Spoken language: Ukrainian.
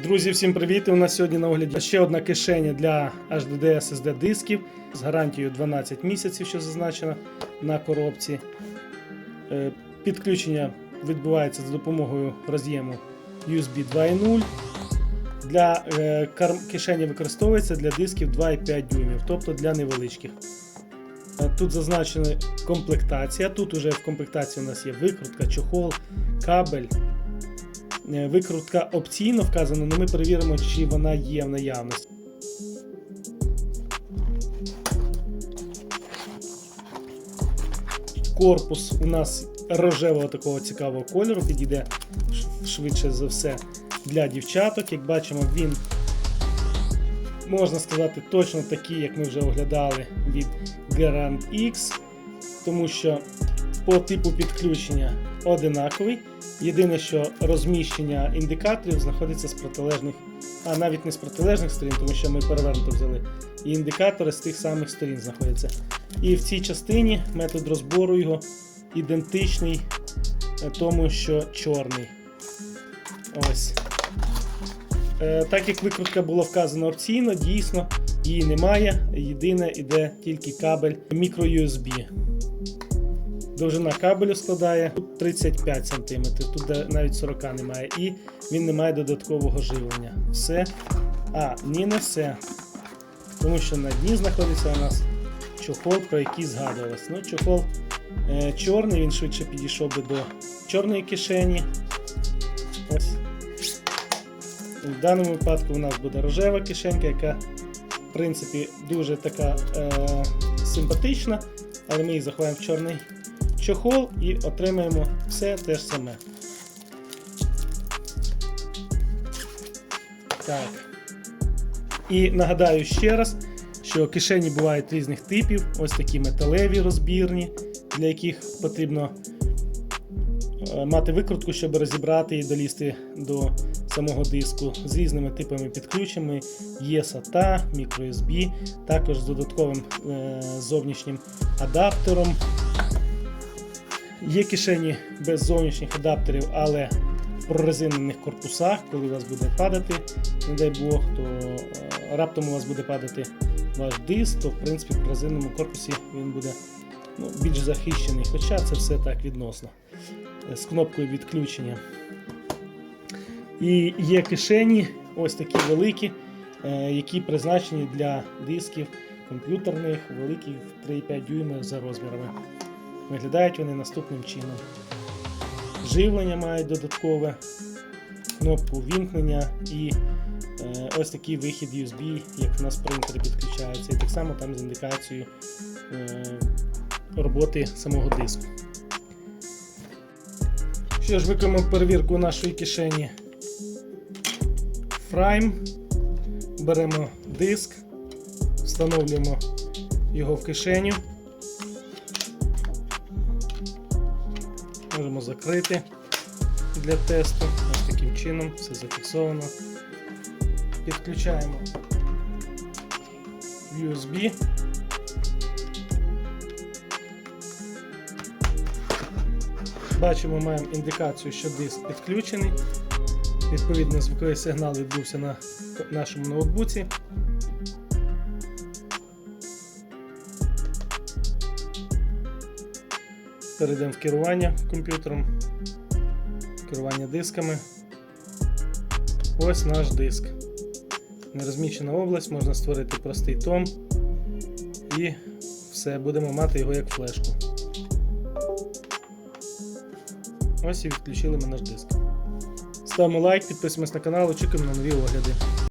Друзі, всім привіт! У нас сьогодні на огляді ще одна кишеня для HDD SSD дисків з гарантією 12 місяців, що зазначено на коробці. Е, Підключення відбувається за допомогою роз'єму USB 2.0. Для е, кишені використовується для дисків 2,5 дюймів, тобто для невеличких. Е, Тут зазначена комплектація. Тут уже в комплектації у нас є викрутка, чохол, кабель. Е, Викрутка опційно вказана, але ми перевіримо, чи вона є в наявності. Корпус у нас рожевого такого цікавого кольору, підійде швидше за все для дівчаток. Як бачимо, він можна сказати точно такий, як ми вже оглядали від Garant X, тому що по типу підключення одинаковий. Єдине, що розміщення індикаторів знаходиться з протилежних, а навіть не з протилежних сторін, тому що ми перевернуто взяли. І індикатори з тих самих сторін знаходяться. І в цій частині метод розбору його ідентичний е, тому, що чорний. Ось. Е, Так як викрутка була вказана опційно, дійсно її немає. Єдине іде тільки кабель microUSB. Довжина кабелю складає тут 35 см, тут навіть 40 немає, і він не має додаткового живлення. Все. А, ні, не все. Тому що на дні знаходиться у нас чохол, про який згадувалось. Ну, чохол е, чорний, він швидше підійшов би до чорної кишені. Ось. В даному випадку у нас буде рожева кишенька, яка, в принципі, дуже така е, симпатична, але ми її заховаємо в чорний чохол і отримаємо все те ж саме. Так. І нагадаю ще раз, що кишені бувають різних типів, ось такі металеві розбірні, для яких потрібно е, мати викрутку, щоб розібрати і долізти до самого диску з різними типами підключеннями. Є SATA, microUSB, також з додатковим е, зовнішнім адаптером. Є кишені без зовнішніх адаптерів, але в прорезинених корпусах, коли у вас буде падати, не дай Бог, то е, раптом у вас буде падати ваш диск, то в принципі в прорезиненому корпусі він буде ну, більш захищений. Хоча це все так відносно е, з кнопкою відключення. І є кишені, ось такі великі, е, які призначені для дисків комп'ютерних, великих 3,5 дюйма за розмірами. Виглядають вони наступним чином. Живлення мають додаткове, кнопку вімкнення і е, ось такий вихід USB, як у нас принтери підключаються. І так само там з індикацією е, роботи самого диску. Що ж, виконуємо перевірку нашої кишені Frame. Беремо диск, встановлюємо його в кишеню. Можемо закрити для тесту. Ось таким чином все зафіксовано. Підключаємо USB. Бачимо, маємо індикацію, що диск підключений. Відповідно, звуковий сигнал відбувся на нашому ноутбуці. Перейдемо в керування комп'ютером, керування дисками. Ось наш диск. Нерозмічена область, можна створити простий том і все, будемо мати його як флешку. Ось і відключили ми наш диск. Ставимо лайк, підписуємось на канал, очікуємо на нові огляди.